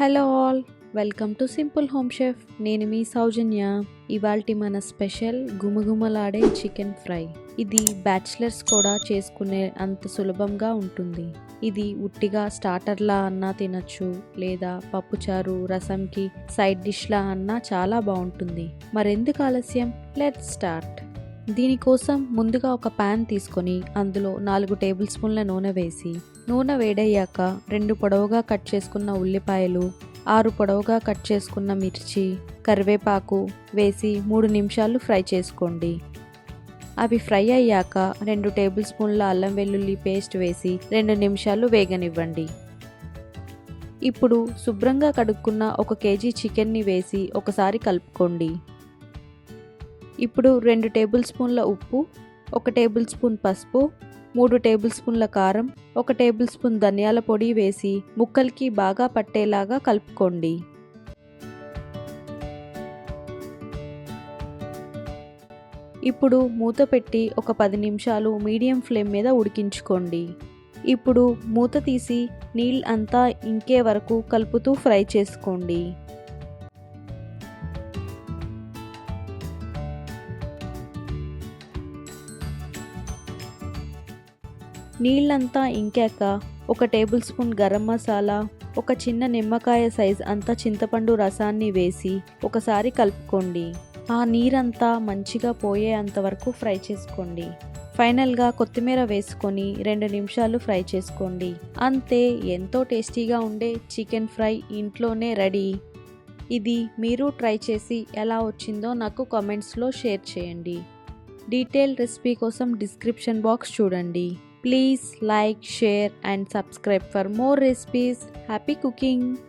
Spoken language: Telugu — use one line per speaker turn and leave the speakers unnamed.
Hello all welcome to simple home chef. నేను మీ సౌజన్య. ఇవాల్టి మన స్పెషల్ గుమగుమలాడే చికెన్ ఫ్రై. ఇది బ్యాచిలర్స్ కూడా చేసుకునే అంత సులభంగా ఉంటుంది. ఇది ఉట్టిగా స్టార్టర్లా అన్నా తినచ్చు లేదా పప్పుచారు రసంకి సైడ్ డిష్లా అన్నా చాలా బాగుంటుంది. మరెందుకు ఆలస్యం? Let start. దీనికోసం ముందుగా ఒక ప్యాన్ తీసుకొని అందులో నాలుగు టేబుల్ స్పూన్ల నూనె వేసి నూనె వేడయ్యాక రెండు పొడవుగా కట్ చేసుకున్న ఉల్లిపాయలు ఆరు పొడవుగా కట్ చేసుకున్న మిర్చి కరివేపాకు వేసి మూడు నిమిషాలు ఫ్రై చేసుకోండి. అవి ఫ్రై అయ్యాక రెండు టేబుల్ స్పూన్ల అల్లం వెల్లుల్లి పేస్ట్ వేసి రెండు నిమిషాలు వేగనివ్వండి. ఇప్పుడు శుభ్రంగా కడుక్కున్న ఒక కేజీ చికెన్ని వేసి ఒకసారి కలుపుకోండి. ఇప్పుడు రెండు టేబుల్ స్పూన్ల ఉప్పు ఒక టేబుల్ స్పూన్ పసుపు మూడు టేబుల్ స్పూన్ల కారం ఒక టేబుల్ స్పూన్ ధనియాల పొడి వేసి ముక్కలకి బాగా పట్టేలాగా కలుపుకోండి. ఇప్పుడు మూత పెట్టి ఒక పది నిమిషాలు మీడియం ఫ్లేమ్ మీద ఉడికించుకోండి. ఇప్పుడు మూత తీసి నీళ్ళు అంతా ఇంకే వరకు కలుపుతూ ఫ్రై చేసుకోండి. నీళ్ళంతా ఇంకాక ఒక టేబుల్ స్పూన్ గరం మసాలా ఒక చిన్న నిమ్మకాయ సైజ్ అంతా చింతపండు రసాన్ని వేసి ఒకసారి కలుపుకోండి. ఆ నీరంతా మంచిగా పోయే అంతవరకు ఫ్రై చేసుకోండి. ఫైనల్గా కొత్తిమీర వేసుకొని రెండు నిమిషాలు ఫ్రై చేసుకోండి. అంతే ఎంతో టేస్టీగా ఉండే చికెన్ ఫ్రై ఇంట్లోనే రెడీ. ఇది మీరు ట్రై చేసి ఎలా వచ్చిందో నాకు కామెంట్స్లో షేర్ చేయండి. డీటెయిల్ రెసిపీ కోసం డిస్క్రిప్షన్ బాక్స్ చూడండి. Please like, share and subscribe for more recipes. Happy cooking!